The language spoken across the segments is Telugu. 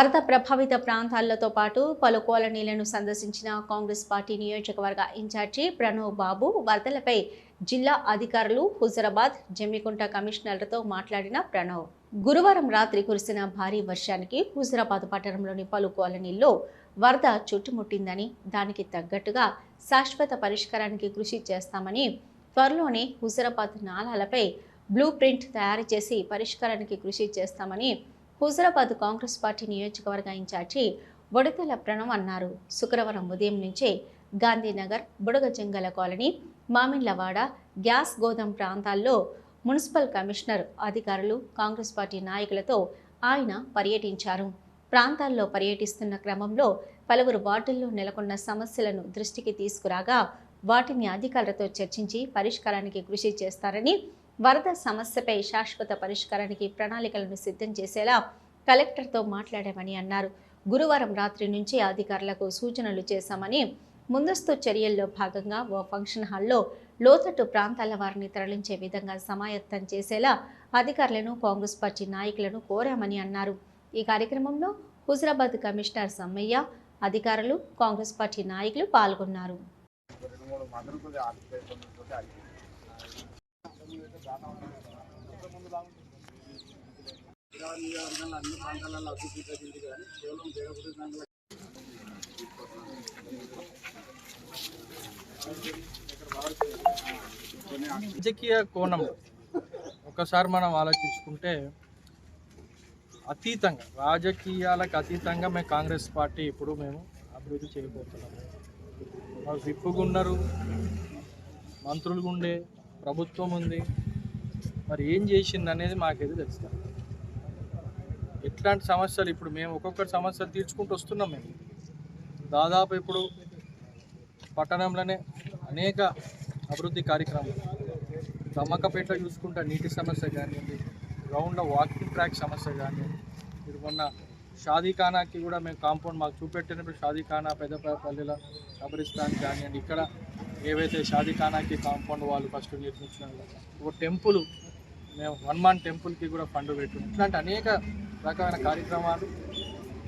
వరద ప్రభావిత ప్రాంతాలతో పాటు పలు కాలనీలను సందర్శించిన కాంగ్రెస్ పార్టీ నియోజకవర్గ ఇన్ఛార్జి ప్రణవ్ బాబు వరదలపై జిల్లా అధికారులు హుజరాబాద్ జమ్మికుంట కమిషనర్లతో మాట్లాడిన ప్రణవ్. గురువారం రాత్రి కురిసిన భారీ వర్షానికి హుజరాబాద్ పట్టణంలోని పలు కాలనీల్లో వరద చుట్టుముట్టిందని దానికి తగ్గట్టుగా శాశ్వత పరిష్కారానికి కృషి చేస్తామని త్వరలోనే హుజరాబాద్ నాలాలపై బ్లూ ప్రింట్ తయారు చేసి పరిష్కారానికి కృషి చేస్తామని హుజరాబాద్ కాంగ్రెస్ పార్టీ నియోజకవర్గ ఇన్ఛార్జి బుడతల ప్రణవ్ అన్నారు. శుక్రవారం ఉదయం నుంచే Gandhinagar Budagajangala colony Mamillawada gas godown ప్రాంతాల్లో మున్సిపల్ కమిషనర్ అధికారులు కాంగ్రెస్ పార్టీ నాయకులతో ఆయన పర్యటించారు. ప్రాంతాల్లో పర్యటిస్తున్న క్రమంలో పలువురు వార్డుల్లో నెలకొన్న సమస్యలను దృష్టికి తీసుకురాగా వాటిని అధికారులతో చర్చించి పరిష్కారానికి కృషి చేస్తారని వరద సమస్యపై శాశ్వత పరిష్కారానికి ప్రణాళికలను సిద్ధం చేసేలా కలెక్టర్తో మాట్లాడామని అన్నారు. గురువారం రాత్రి నుంచి అధికారులకు సూచనలు చేశామని ముందస్తు చర్యల్లో భాగంగా ఓ ఫంక్షన్ హాల్లో లోతట్టు ప్రాంతాల వారిని తరలించే విధంగా సమాయత్తం చేసేలా అధికారులను కాంగ్రెస్ పార్టీ నాయకులను కోరామని అన్నారు. ఈ కార్యక్రమంలో హుజరాబాద్ కమిషనర్ సమ్మయ్య అధికారులు కాంగ్రెస్ పార్టీ నాయకులు పాల్గొన్నారు. అన్ని ప్రాంతాలలో అభివృద్ధి జరిగింది కానీ కేవలం దేవగుడి రాజకీయ కోణం ఒకసారి మనం ఆలోచించుకుంటే అతీతంగా రాజకీయాలకు అతీతంగా మేము కాంగ్రెస్ పార్టీ ఇప్పుడు మేము అభివృద్ధి చేయబోతున్నాము మాకు విప్పుగున్నారు మంత్రులు ఉండే ప్రభుత్వం ఉంది. మరి ఏం చేసింది అనేది మాకైతే తెలుస్తుంది ఎట్లాంటి సమస్యలు ఇప్పుడు మేము ఒక్కొక్కటి సమస్యలు తీర్చుకుంటూ వస్తున్నాం మేము. దాదాపు ఇప్పుడు పట్టణంలోనే అనేక అభివృద్ధి కార్యక్రమాలు. దమ్మకపేట చూసుకుంటే నీటి సమస్య కానివ్వండి గ్రౌండ్లో వాకింగ్ ట్రాక్ సమస్య కానివ్వండి ఇది మొన్న షాదీఖానాకి కూడా మేము కాంపౌండ్ మాకు చూపెట్టినప్పుడు షాదీఖానా పెద్దపల్లిలో కబరిస్తాన్ కానివ్వండి ఇక్కడ ఏవైతే షాదీఖానాకి కాంపౌండ్ వాళ్ళు ఫస్ట్ నిర్మించిన ఒక టెంపుల్ మేము హనుమాన్ టెంపుల్కి కూడా ఫండ్ పెట్టు. ఇట్లాంటి అనేక రకమైన కార్యక్రమాలు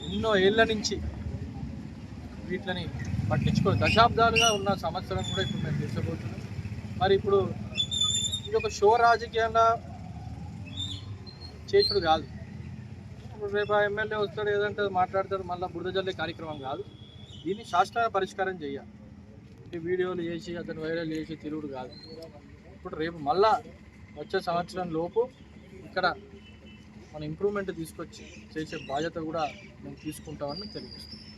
ఎన్నో ఏళ్ళ నుంచి వీటిని పట్టించుకో దశాబ్దాలుగా ఉన్న సమస్యలను కూడా ఇప్పుడు మేము తీర్చబోతున్నాం మరి ఇప్పుడు ఇది ఒక షో రాజకీయంగా చేసుడు కాదు. ఇప్పుడు రేపు ఎమ్మెల్యే వస్తాడు ఏదంటే మాట్లాడతాడు మళ్ళీ బురదజల్లే కార్యక్రమం కాదు. దీన్ని శాస్త్రీయ పరిష్కారం చేయాలి. వీడియోలు చేసి అతను వైరల్ చేసి తిరుగుడు కాదు. ఇప్పుడు రేపు మళ్ళా వచ్చే సంవత్సరం లోపు ఇక్కడ మన ఇంప్రూవ్మెంట్ తీసుకొచ్చి చేసే బాధ్యత కూడా మేము తీసుకుంటామని తెలియజేస్తున్నాం.